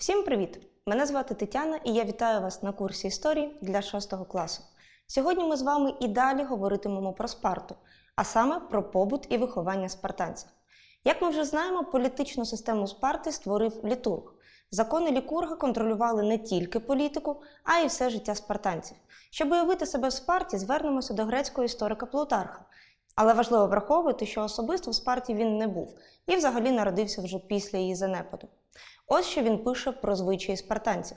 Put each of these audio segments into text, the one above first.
Всім привіт! Мене звати Тетяна і я вітаю вас на курсі історії для 6 класу. Сьогодні ми з вами і далі говоритимемо про Спарту, а саме про побут і виховання спартанців. Як ми вже знаємо, політичну систему Спарти створив літург. Закони лікурга контролювали не тільки політику, а й все життя спартанців. Щоб уявити себе в Спарті, звернемося до грецького історика Плутарха. Але важливо враховувати, що особисто в Спарті він не був і взагалі народився вже після її занепаду. Ось що він пише про звичаї спартанців.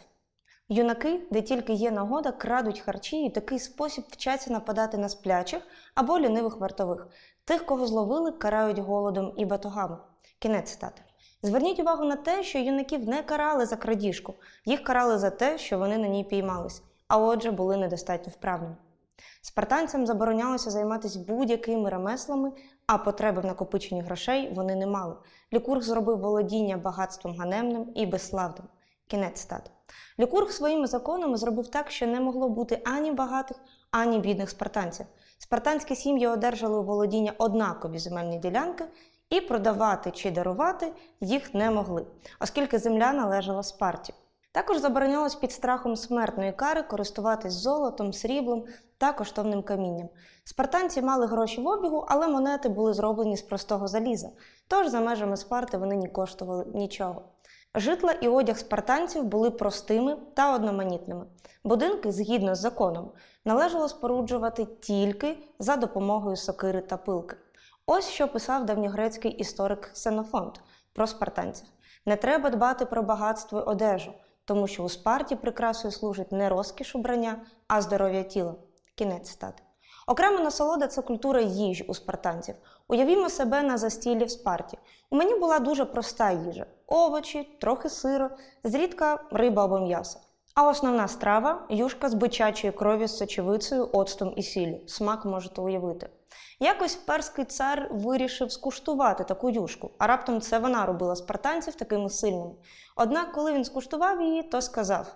Юнаки, де тільки є нагода, крадуть харчі і такий спосіб вчаться нападати на сплячих або лінивих вартових. Тих, кого зловили, карають голодом і батогами. Кінець цитати. Зверніть увагу на те, що юнаків не карали за крадіжку, їх карали за те, що вони на ній піймались, а отже, були недостатньо вправними. Спартанцям заборонялося займатися будь-якими ремеслами, а потреби в накопиченні грошей вони не мали. Лікург зробив володіння багатством ганебним і безславним. Кінець стати. Лікург своїми законами зробив так, що не могло бути ані багатих, ані бідних спартанців. Спартанські сім'ї одержали у володіння однакові земельні ділянки, і продавати чи дарувати їх не могли, оскільки земля належала Спарті. Також заборонялось під страхом смертної кари користуватись золотом, сріблом та коштовним камінням. Спартанці мали гроші в обігу, але монети були зроблені з простого заліза, тож за межами Спарти вони не коштували нічого. Житла і одяг спартанців були простими та одноманітними. Будинки, згідно з законом, належало споруджувати тільки за допомогою сокири та пилки. Ось що писав давньогрецький історик Ксенофонт про спартанців: не треба дбати про багатство й одежу, тому що у Спарті прикрасою служить не розкіш убрання, а здоров'я тіла. Кінець стати. Окрема насолода це культура їжі у спартанців. Уявімо себе на застіллі в Спарті. У мені була дуже проста їжа: овочі, трохи сиру, зрідка риба або м'ясо. А основна страва юшка з бичачої крові з сочевицею, оцтом і сіллю. Смак можете уявити. Якось перський цар вирішив скуштувати таку юшку, а раптом це вона робила спартанців такими сильними. Однак, коли він скуштував її, то сказав: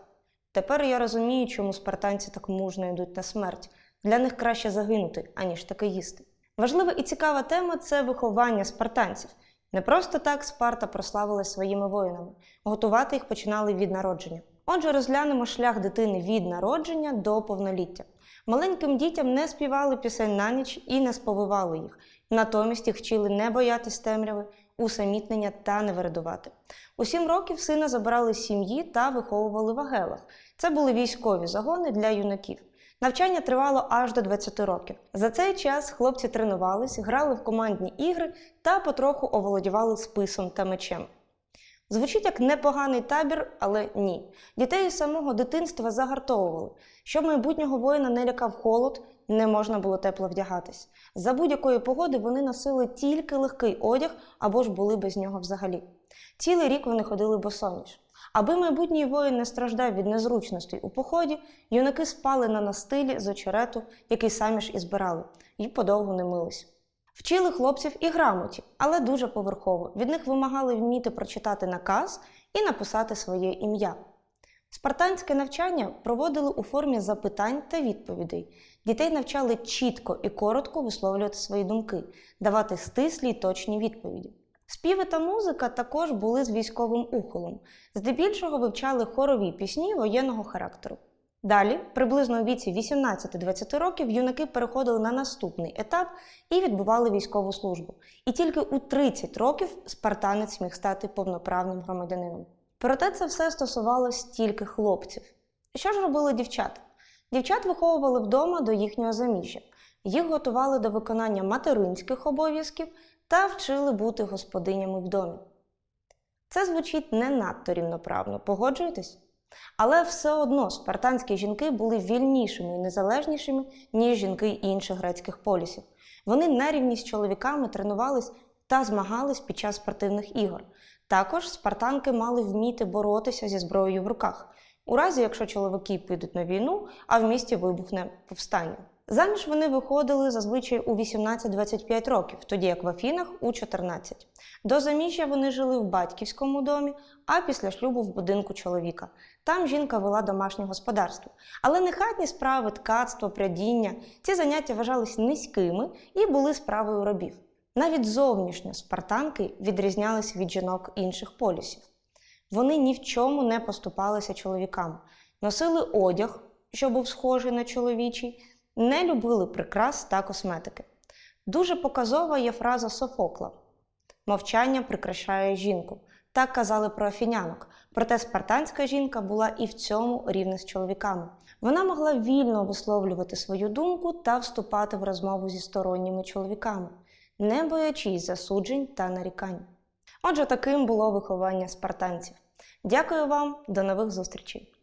Тепер я розумію, чому спартанці так мужно йдуть на смерть. Для них краще загинути, аніж таке їсти. Важлива і цікава тема це виховання спартанців. Не просто так Спарта прославилась своїми воїнами, готувати їх починали від народження. Отже, розглянемо шлях дитини від народження до повноліття. Маленьким дітям не співали пісень на ніч і не сповивали їх. Натомість їх вчили не боятись темряви, усамітнення та не вирадувати. У сім років сина забирали з сім'ї та виховували в агелах. Це були військові загони для юнаків. Навчання тривало аж до 20 років. За цей час хлопці тренувались, грали в командні ігри та потроху оволодівали списом та мечем. Звучить як непоганий табір, але ні. Дітей із самого дитинства загартовували. Щоб майбутнього воїна не лякав холод, не можна було тепло вдягатись. За будь-якої погоди вони носили тільки легкий одяг або ж були без нього взагалі. Цілий рік вони ходили босоніж. Аби майбутній воїн не страждав від незручностей у поході, юнаки спали на настилі з очерету, який самі ж і збирали, і подовго не мились. Вчили хлопців і грамоті, але дуже поверхово. Від них вимагали вміти прочитати наказ і написати своє ім'я. Спартанське навчання проводили у формі запитань та відповідей. Дітей навчали чітко і коротко висловлювати свої думки, давати стислі й точні відповіді. Співи та музика також були з військовим ухолом. Здебільшого вивчали хорові пісні воєнного характеру. Далі, приблизно у віці 18-20 років, юнаки переходили на наступний етап і відбували військову службу. І тільки у 30 років спартанець міг стати повноправним громадянином. Проте це все стосувалось тільки хлопців. Що ж робили дівчата? Дівчат виховували вдома до їхнього заміжжя. Їх готували до виконання материнських обов'язків та вчили бути господинями в домі. Це звучить не надто рівноправно, погоджуєтесь? Але все одно спартанські жінки були вільнішими і незалежнішими, ніж жінки інших грецьких полісів. Вони на рівні з чоловіками тренувались та змагались під час спортивних ігор. Також спартанки мали вміти боротися зі зброєю в руках, у разі якщо чоловіки підуть на війну, а в місті вибухне повстання. Заміж вони виходили зазвичай у 18-25 років, тоді як в Афінах у 14. До заміжжя вони жили в батьківському домі, а після шлюбу в будинку чоловіка. Там жінка вела домашнє господарство. Але не хатні справи, ткацтво, прядіння ці заняття вважались низькими і були справою робів. Навіть зовнішньо спартанки відрізнялись від жінок інших полюсів. Вони ні в чому не поступалися чоловікам, носили одяг, що був схожий на чоловічий, не любили прикрас та косметики. Дуже показова є фраза Софокла: мовчання прикрашає жінку. Так казали про афінянок. Проте спартанська жінка була і в цьому рівна з чоловіками. Вона могла вільно висловлювати свою думку та вступати в розмову зі сторонніми чоловіками, не боячись засуджень та нарікань. Отже, таким було виховання спартанців. Дякую вам, до нових зустрічей!